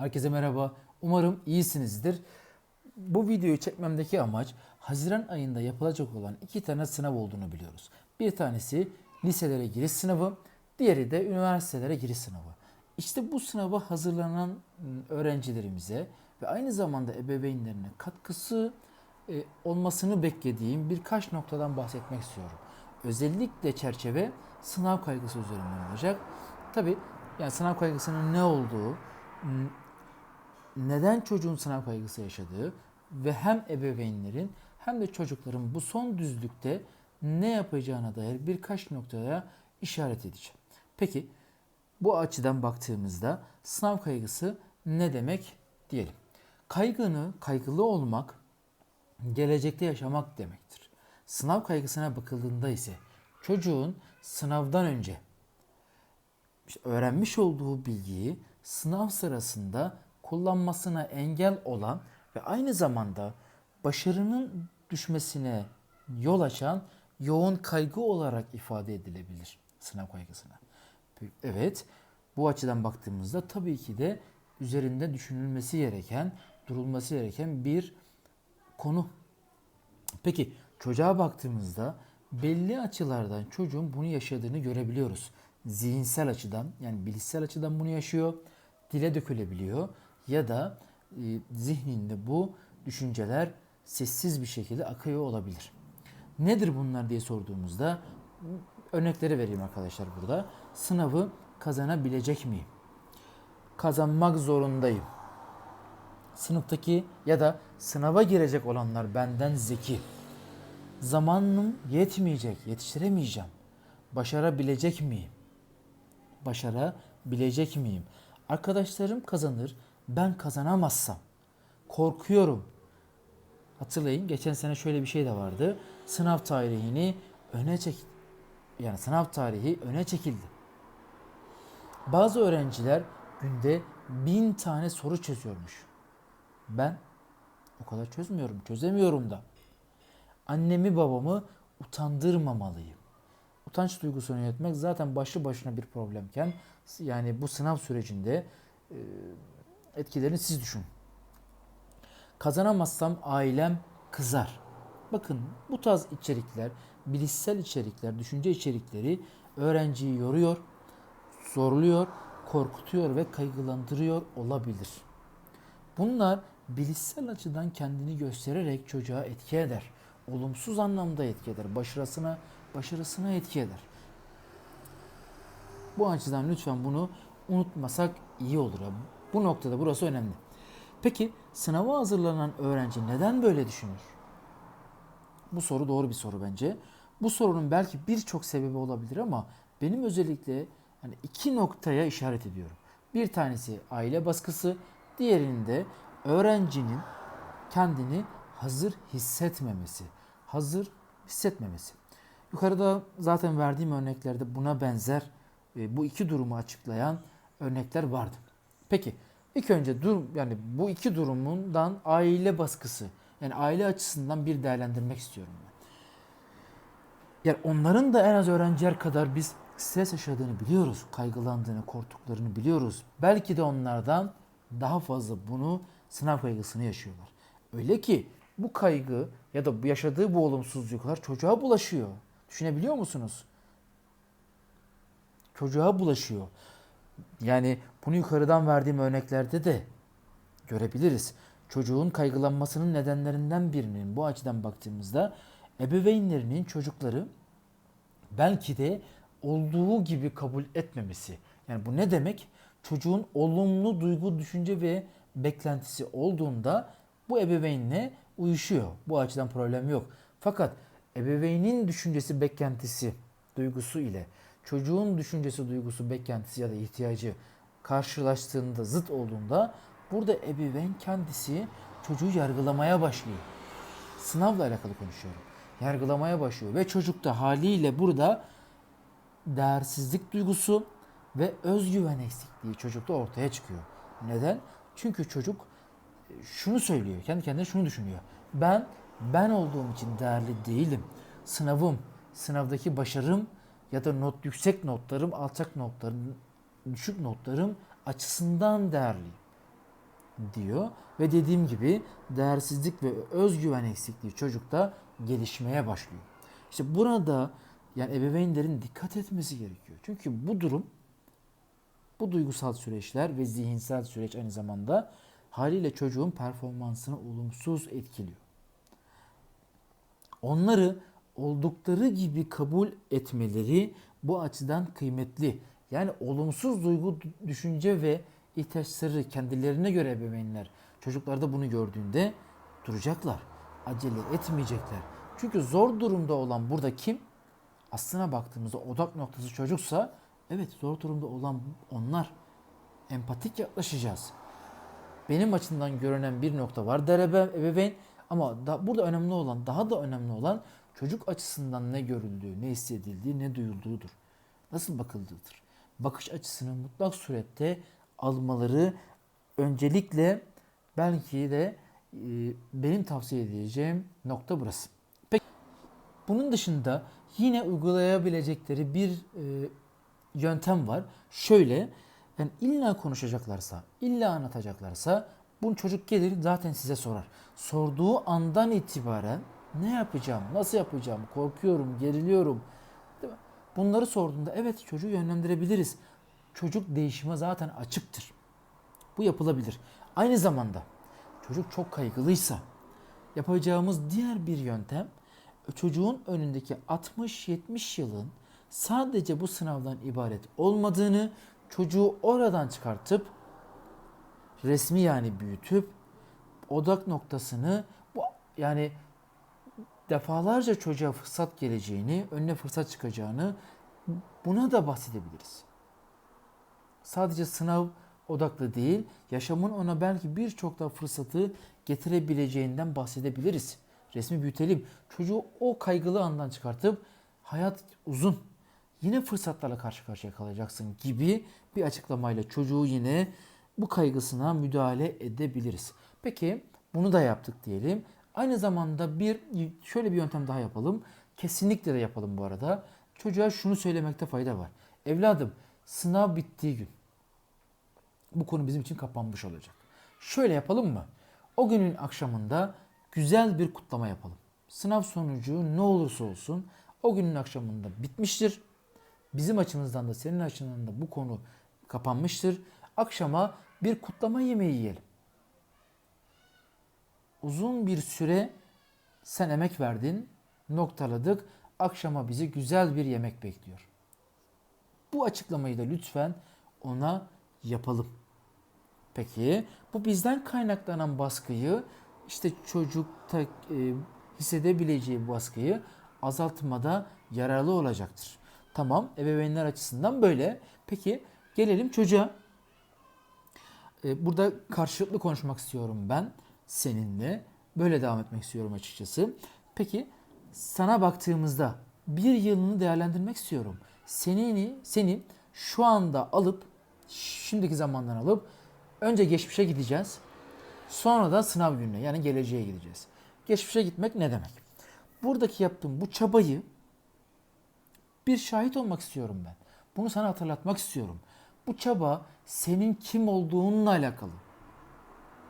Herkese merhaba. Umarım iyisinizdir. Bu videoyu çekmemdeki amaç Haziran ayında yapılacak olan iki tane sınav olduğunu biliyoruz. Bir tanesi liselere giriş sınavı, diğeri de üniversitelere giriş sınavı. İşte bu sınava hazırlanan ım, öğrencilerimize ve aynı zamanda ebeveynlerine katkısı e, olmasını beklediğim birkaç noktadan bahsetmek istiyorum. Özellikle çerçeve sınav kaygısı üzerinden olacak. Tabi yani sınav kaygısının ne olduğu, m, neden çocuğun sınav kaygısı yaşadığı ve hem ebeveynlerin hem de çocukların bu son düzlükte ne yapacağına dair birkaç noktaya işaret edeceğim. Peki bu açıdan baktığımızda sınav kaygısı ne demek diyelim. Kaygını, kaygılı olmak gelecekte yaşamak demektir. Sınav kaygısına bakıldığında ise çocuğun sınavdan önce öğrenmiş olduğu bilgiyi sınav sırasında kullanmasına engel olan ve aynı zamanda başarının düşmesine yol açan yoğun kaygı olarak ifade edilebilir sınav kaygısına. Evet, bu açıdan baktığımızda tabii ki de üzerinde düşünülmesi gereken, durulması gereken bir konu. Peki çocuğa baktığımızda belli açılardan çocuğun bunu yaşadığını görebiliyoruz. Zihinsel açıdan yani bilişsel açıdan bunu yaşıyor, dile dökülebiliyor ya da e, zihninde bu düşünceler sessiz bir şekilde akıyor olabilir. Nedir bunlar diye sorduğumuzda örnekleri vereyim arkadaşlar burada. Sınavı kazanabilecek miyim? Kazanmak zorundayım. Sınıftaki ya da sınava girecek olanlar benden zeki. Zamanım yetmeyecek, yetiştiremeyeceğim. Başarabilecek miyim? Başarabilecek miyim? Arkadaşlarım kazanır, ben kazanamazsam. Korkuyorum. Hatırlayın geçen sene şöyle bir şey de vardı. Sınav tarihini öne çek yani sınav tarihi öne çekildi. Bazı öğrenciler günde bin tane soru çözüyormuş. Ben o kadar çözmüyorum, çözemiyorum da. Annemi babamı utandırmamalıyım. Utanç duygusunu yönetmek zaten başlı başına bir problemken yani bu sınav sürecinde etkilerini siz düşünün. Kazanamazsam ailem kızar. Bakın bu tarz içerikler, bilişsel içerikler, düşünce içerikleri öğrenciyi yoruyor, zorluyor, korkutuyor ve kaygılandırıyor olabilir. Bunlar bilişsel açıdan kendini göstererek çocuğa etki eder. Olumsuz anlamda etki eder. Başarısına, başarısına etki eder. Bu açıdan lütfen bunu unutmasak iyi olur. Bu noktada burası önemli. Peki sınava hazırlanan öğrenci neden böyle düşünür? Bu soru doğru bir soru bence. Bu sorunun belki birçok sebebi olabilir ama benim özellikle yani iki noktaya işaret ediyorum. Bir tanesi aile baskısı, diğerinde öğrencinin kendini hazır hissetmemesi. Hazır hissetmemesi. Yukarıda zaten verdiğim örneklerde buna benzer e, bu iki durumu açıklayan örnekler vardı. Peki ilk önce dur yani bu iki durumundan aile baskısı yani aile açısından bir değerlendirmek istiyorum ben. Yani onların da en az öğrenciler kadar biz stres yaşadığını biliyoruz. Kaygılandığını, korktuklarını biliyoruz. Belki de onlardan daha fazla bunu sınav kaygısını yaşıyorlar. Öyle ki bu kaygı ya da yaşadığı bu olumsuzluklar çocuğa bulaşıyor. Düşünebiliyor musunuz? Çocuğa bulaşıyor. Yani bunu yukarıdan verdiğim örneklerde de görebiliriz. Çocuğun kaygılanmasının nedenlerinden birinin bu açıdan baktığımızda ebeveynlerinin çocukları belki de olduğu gibi kabul etmemesi. Yani bu ne demek? Çocuğun olumlu duygu, düşünce ve beklentisi olduğunda bu ebeveynle uyuşuyor. Bu açıdan problem yok. Fakat ebeveynin düşüncesi, beklentisi, duygusu ile çocuğun düşüncesi, duygusu, beklentisi ya da ihtiyacı karşılaştığında, zıt olduğunda burada ebeveyn kendisi çocuğu yargılamaya başlıyor. Sınavla alakalı konuşuyorum. Yargılamaya başlıyor ve çocuk da haliyle burada değersizlik duygusu ve özgüven eksikliği çocukta ortaya çıkıyor. Neden? Çünkü çocuk şunu söylüyor, kendi kendine şunu düşünüyor. Ben ben olduğum için değerli değilim. Sınavım, sınavdaki başarım ya da not yüksek notlarım, alçak notlarım, düşük notlarım açısından değerliyim. diyor. Ve dediğim gibi değersizlik ve özgüven eksikliği çocukta gelişmeye başlıyor. İşte burada yani ebeveynlerin dikkat etmesi gerekiyor. Çünkü bu durum bu duygusal süreçler ve zihinsel süreç aynı zamanda haliyle çocuğun performansını olumsuz etkiliyor. Onları oldukları gibi kabul etmeleri bu açıdan kıymetli. Yani olumsuz duygu, düşünce ve ihtiyaçları kendilerine göre ebeveynler çocuklarda bunu gördüğünde duracaklar. Acele etmeyecekler. Çünkü zor durumda olan burada kim? Aslına baktığımızda odak noktası çocuksa evet zor durumda olan onlar. Empatik yaklaşacağız. Benim açımdan görünen bir nokta var der ebe- ebeveyn ama da, burada önemli olan daha da önemli olan çocuk açısından ne görüldüğü, ne hissedildiği, ne duyulduğudur. Nasıl bakıldığıdır. Bakış açısını mutlak surette almaları öncelikle belki de e, benim tavsiye edeceğim nokta burası. Peki bunun dışında yine uygulayabilecekleri bir e, yöntem var. Şöyle yani illa konuşacaklarsa, illa anlatacaklarsa bunu çocuk gelir zaten size sorar. Sorduğu andan itibaren ne yapacağım, nasıl yapacağım, korkuyorum, geriliyorum. Değil mi? Bunları sorduğunda evet çocuğu yönlendirebiliriz. Çocuk değişime zaten açıktır. Bu yapılabilir. Aynı zamanda çocuk çok kaygılıysa yapacağımız diğer bir yöntem çocuğun önündeki 60-70 yılın sadece bu sınavdan ibaret olmadığını çocuğu oradan çıkartıp resmi yani büyütüp odak noktasını bu yani defalarca çocuğa fırsat geleceğini, önüne fırsat çıkacağını buna da bahsedebiliriz. Sadece sınav odaklı değil, yaşamın ona belki birçok daha fırsatı getirebileceğinden bahsedebiliriz. Resmi büyütelim. Çocuğu o kaygılı andan çıkartıp hayat uzun. Yine fırsatlarla karşı karşıya kalacaksın gibi bir açıklamayla çocuğu yine bu kaygısına müdahale edebiliriz. Peki bunu da yaptık diyelim. Aynı zamanda bir şöyle bir yöntem daha yapalım. Kesinlikle de yapalım bu arada. Çocuğa şunu söylemekte fayda var. Evladım sınav bittiği gün bu konu bizim için kapanmış olacak. Şöyle yapalım mı? O günün akşamında güzel bir kutlama yapalım. Sınav sonucu ne olursa olsun o günün akşamında bitmiştir. Bizim açımızdan da senin açından da bu konu kapanmıştır. Akşama bir kutlama yemeği yiyelim. Uzun bir süre sen emek verdin, noktaladık. Akşama bizi güzel bir yemek bekliyor. Bu açıklamayı da lütfen ona yapalım. Peki bu bizden kaynaklanan baskıyı işte çocukta e, hissedebileceği baskıyı azaltmada yararlı olacaktır. Tamam ebeveynler açısından böyle. Peki gelelim çocuğa. E, burada karşılıklı konuşmak istiyorum ben seninle. Böyle devam etmek istiyorum açıkçası. Peki sana baktığımızda bir yılını değerlendirmek istiyorum. Senini, seni şu anda alıp şimdiki zamandan alıp önce geçmişe gideceğiz. Sonra da sınav gününe yani geleceğe gideceğiz. Geçmişe gitmek ne demek? Buradaki yaptığım bu çabayı bir şahit olmak istiyorum ben. Bunu sana hatırlatmak istiyorum. Bu çaba senin kim olduğunla alakalı.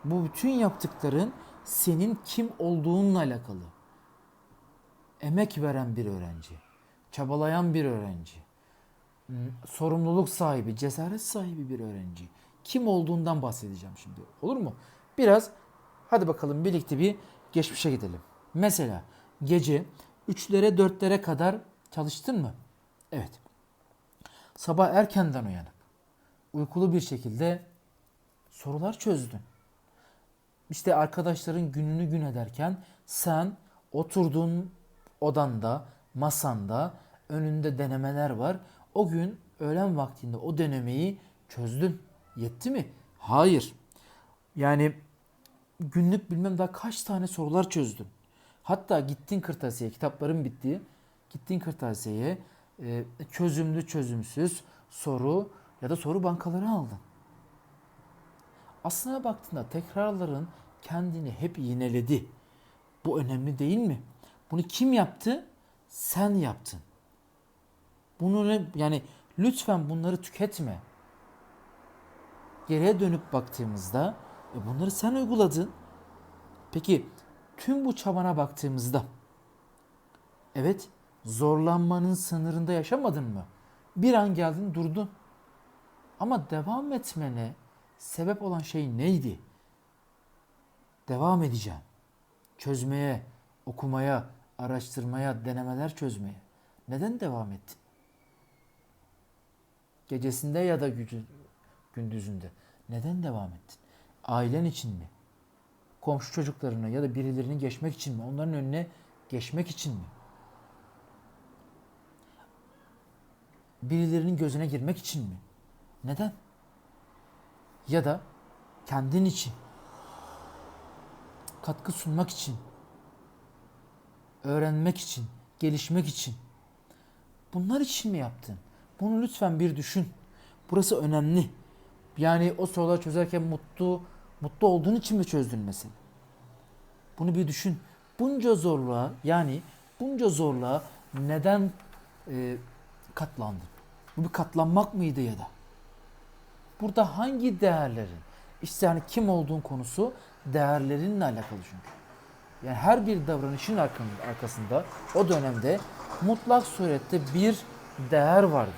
Bu bütün yaptıkların senin kim olduğunla alakalı. Emek veren bir öğrenci, çabalayan bir öğrenci, sorumluluk sahibi, cesaret sahibi bir öğrenci. Kim olduğundan bahsedeceğim şimdi. Olur mu? Biraz hadi bakalım birlikte bir geçmişe gidelim. Mesela gece 3'lere 4'lere kadar çalıştın mı? Evet. Sabah erkenden uyanıp uykulu bir şekilde sorular çözdün. İşte arkadaşların gününü gün ederken sen oturdun odanda, masanda, önünde denemeler var. O gün öğlen vaktinde o denemeyi çözdün. Yetti mi? Hayır. Yani günlük bilmem daha kaç tane sorular çözdün. Hatta gittin kırtasiye, kitapların bittiği, gittin kırtasiyeye e, çözümlü çözümsüz soru ya da soru bankaları aldın. Aslına baktığında tekrarların kendini hep yineledi. Bu önemli değil mi? Bunu kim yaptı? Sen yaptın. Bunu yani lütfen bunları tüketme. Geriye dönüp baktığımızda E bunları sen uyguladın. Peki tüm bu çabana baktığımızda evet zorlanmanın sınırında yaşamadın mı? Bir an geldin durdun. Ama devam etmene sebep olan şey neydi? Devam edeceğim. Çözmeye, okumaya, araştırmaya, denemeler çözmeye. Neden devam ettin? Gecesinde ya da gündüzünde. Neden devam ettin? Ailen için mi? Komşu çocuklarına ya da birilerini geçmek için mi? Onların önüne geçmek için mi? Birilerinin gözüne girmek için mi? Neden? Ya da kendin için. Katkı sunmak için. Öğrenmek için, gelişmek için. Bunlar için mi yaptın? Bunu lütfen bir düşün. Burası önemli. Yani o soruları çözerken mutlu mutlu olduğun için mi çözdün mesela? Bunu bir düşün. Bunca zorluğa yani bunca zorluğa neden e, katlandın? Bu bir katlanmak mıydı ya da? Burada hangi değerlerin? İşte yani kim olduğun konusu değerlerinle alakalı çünkü. Yani her bir davranışın arkasında, o dönemde mutlak surette bir değer vardı.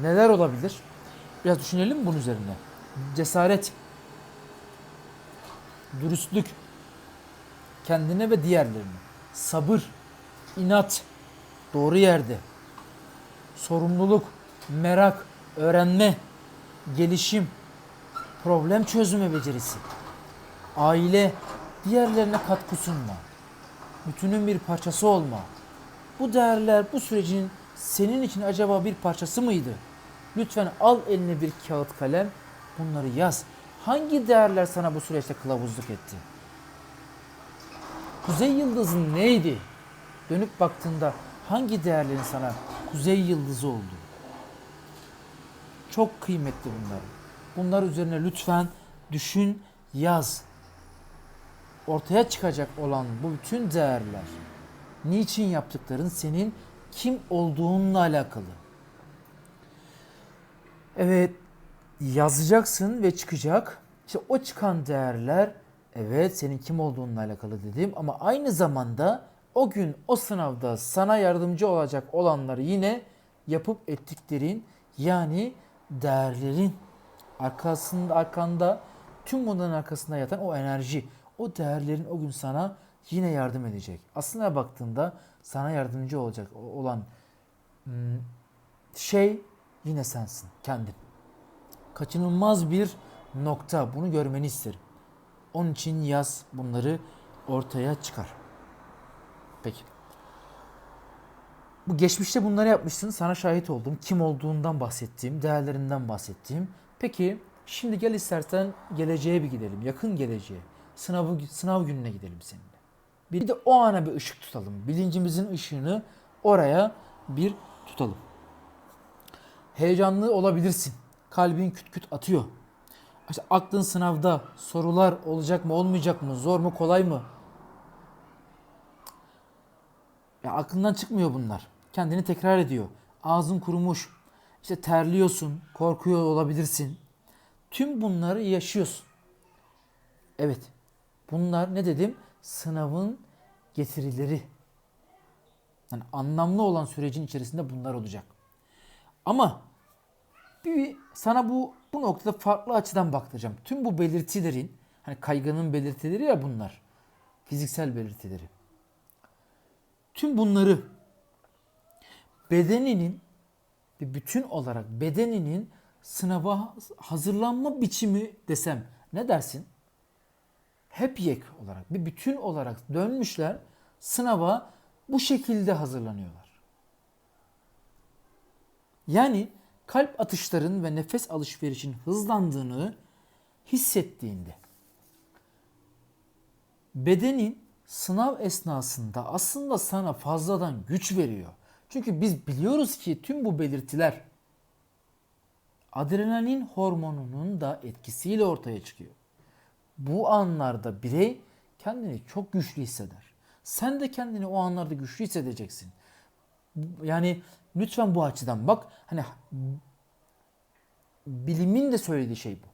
Neler olabilir? Biraz düşünelim bunun üzerine? Cesaret, dürüstlük, kendine ve diğerlerine, sabır, inat, doğru yerde, sorumluluk, merak, öğrenme, gelişim, problem çözme becerisi, aile, diğerlerine katkı sunma, bütünün bir parçası olma. Bu değerler bu sürecin senin için acaba bir parçası mıydı? Lütfen al eline bir kağıt kalem, bunları yaz. Hangi değerler sana bu süreçte kılavuzluk etti? Kuzey yıldızın neydi? Dönüp baktığında hangi değerlerin sana kuzey yıldızı oldu? Çok kıymetli bunlar. Bunlar üzerine lütfen düşün, yaz. Ortaya çıkacak olan bu bütün değerler, niçin yaptıkların senin kim olduğunla alakalı. Evet, yazacaksın ve çıkacak. İşte o çıkan değerler evet senin kim olduğunla alakalı dediğim ama aynı zamanda o gün o sınavda sana yardımcı olacak olanları yine yapıp ettiklerin yani değerlerin arkasında arkanda tüm bunların arkasında yatan o enerji, o değerlerin o gün sana yine yardım edecek. Aslına baktığında sana yardımcı olacak olan hmm, şey yine sensin, kendin. Kaçınılmaz bir nokta. Bunu görmeni isterim. Onun için yaz bunları ortaya çıkar. Peki. Bu geçmişte bunları yapmışsın. Sana şahit oldum. Kim olduğundan bahsettiğim, değerlerinden bahsettiğim. Peki şimdi gel istersen geleceğe bir gidelim. Yakın geleceğe. Sınavı, sınav gününe gidelim seninle. Bir de o ana bir ışık tutalım. Bilincimizin ışığını oraya bir tutalım. Heyecanlı olabilirsin. Kalbin küt küt atıyor. İşte aklın sınavda sorular olacak mı olmayacak mı zor mu kolay mı? Ya aklından çıkmıyor bunlar. Kendini tekrar ediyor. Ağzın kurumuş. İşte terliyorsun, korkuyor olabilirsin. Tüm bunları yaşıyorsun. Evet. Bunlar ne dedim? Sınavın getirileri. Yani anlamlı olan sürecin içerisinde bunlar olacak. Ama bir sana bu bu noktada farklı açıdan baktıracağım. Tüm bu belirtilerin hani kaygının belirtileri ya bunlar. Fiziksel belirtileri. Tüm bunları bedeninin bir bütün olarak bedeninin sınava hazırlanma biçimi desem ne dersin? Hep yek olarak bir bütün olarak dönmüşler sınava bu şekilde hazırlanıyorlar. Yani kalp atışların ve nefes alışverişin hızlandığını hissettiğinde bedenin sınav esnasında aslında sana fazladan güç veriyor. Çünkü biz biliyoruz ki tüm bu belirtiler adrenalin hormonunun da etkisiyle ortaya çıkıyor. Bu anlarda birey kendini çok güçlü hisseder. Sen de kendini o anlarda güçlü hissedeceksin. Yani lütfen bu açıdan bak. Hani bilimin de söylediği şey bu.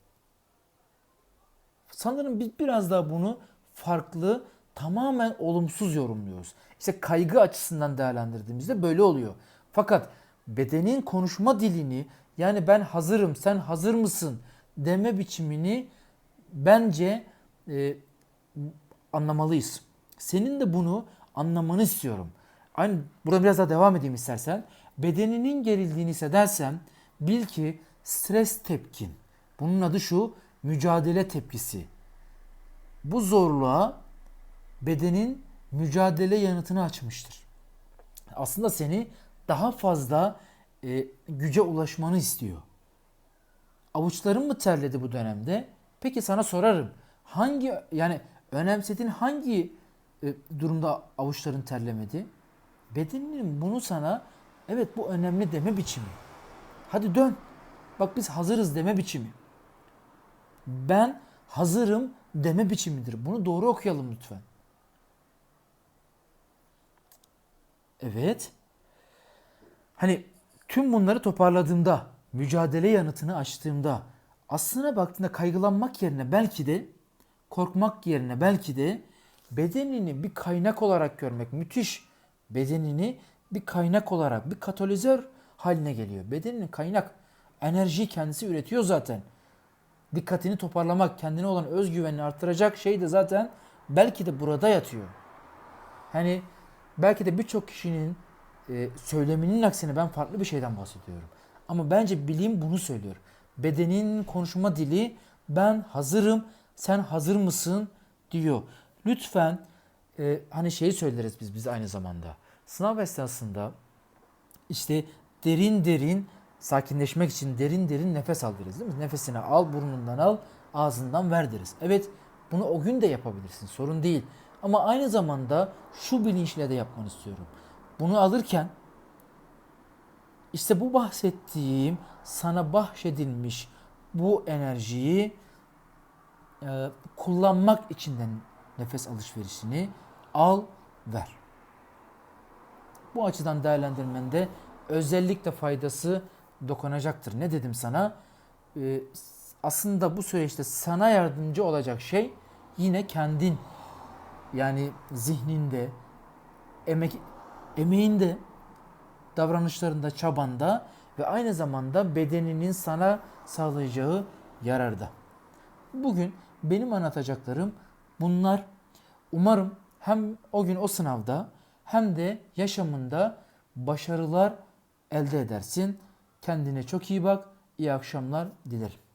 Sanırım biz biraz daha bunu farklı, tamamen olumsuz yorumluyoruz. İşte kaygı açısından değerlendirdiğimizde böyle oluyor. Fakat bedenin konuşma dilini yani ben hazırım, sen hazır mısın deme biçimini bence e, anlamalıyız. Senin de bunu anlamanı istiyorum. Aynı burada biraz daha devam edeyim istersen. Bedeninin gerildiğini hissedersen bil ki stres tepkin. Bunun adı şu mücadele tepkisi. Bu zorluğa bedenin mücadele yanıtını açmıştır. Aslında seni daha fazla e, güce ulaşmanı istiyor. Avuçların mı terledi bu dönemde? Peki sana sorarım. Hangi yani önemsediğin hangi e, durumda avuçların terlemedi? Bedeninin bunu sana evet bu önemli deme biçimi. Hadi dön. Bak biz hazırız deme biçimi. Ben hazırım deme biçimidir. Bunu doğru okuyalım lütfen. Evet. Hani tüm bunları toparladığımda, mücadele yanıtını açtığımda aslına baktığında kaygılanmak yerine belki de korkmak yerine belki de bedenini bir kaynak olarak görmek müthiş. Bedenini bir kaynak olarak, bir katalizör haline geliyor. Bedeninin kaynak, enerjiyi kendisi üretiyor zaten. Dikkatini toparlamak, kendine olan özgüvenini arttıracak şey de zaten belki de burada yatıyor. Hani belki de birçok kişinin e, söyleminin aksine ben farklı bir şeyden bahsediyorum. Ama bence bilim bunu söylüyor. Bedenin konuşma dili ben hazırım, sen hazır mısın diyor. Lütfen e, hani şeyi söyleriz biz biz aynı zamanda. Sınav esnasında işte derin derin sakinleşmek için derin derin nefes al deriz değil mi? Nefesini al burnundan al ağzından ver deriz. Evet bunu o gün de yapabilirsin sorun değil. Ama aynı zamanda şu bilinçle de yapmanı istiyorum. Bunu alırken işte bu bahsettiğim sana bahşedilmiş bu enerjiyi e, kullanmak için de nefes alışverişini al ver. Bu açıdan değerlendirmende özellikle faydası dokunacaktır. Ne dedim sana? Ee, aslında bu süreçte sana yardımcı olacak şey yine kendin. Yani zihninde, emek, emeğinde, davranışlarında, çabanda ve aynı zamanda bedeninin sana sağlayacağı yararda. Bugün benim anlatacaklarım bunlar. Umarım hem o gün o sınavda hem de yaşamında başarılar elde edersin. Kendine çok iyi bak. İyi akşamlar dilerim.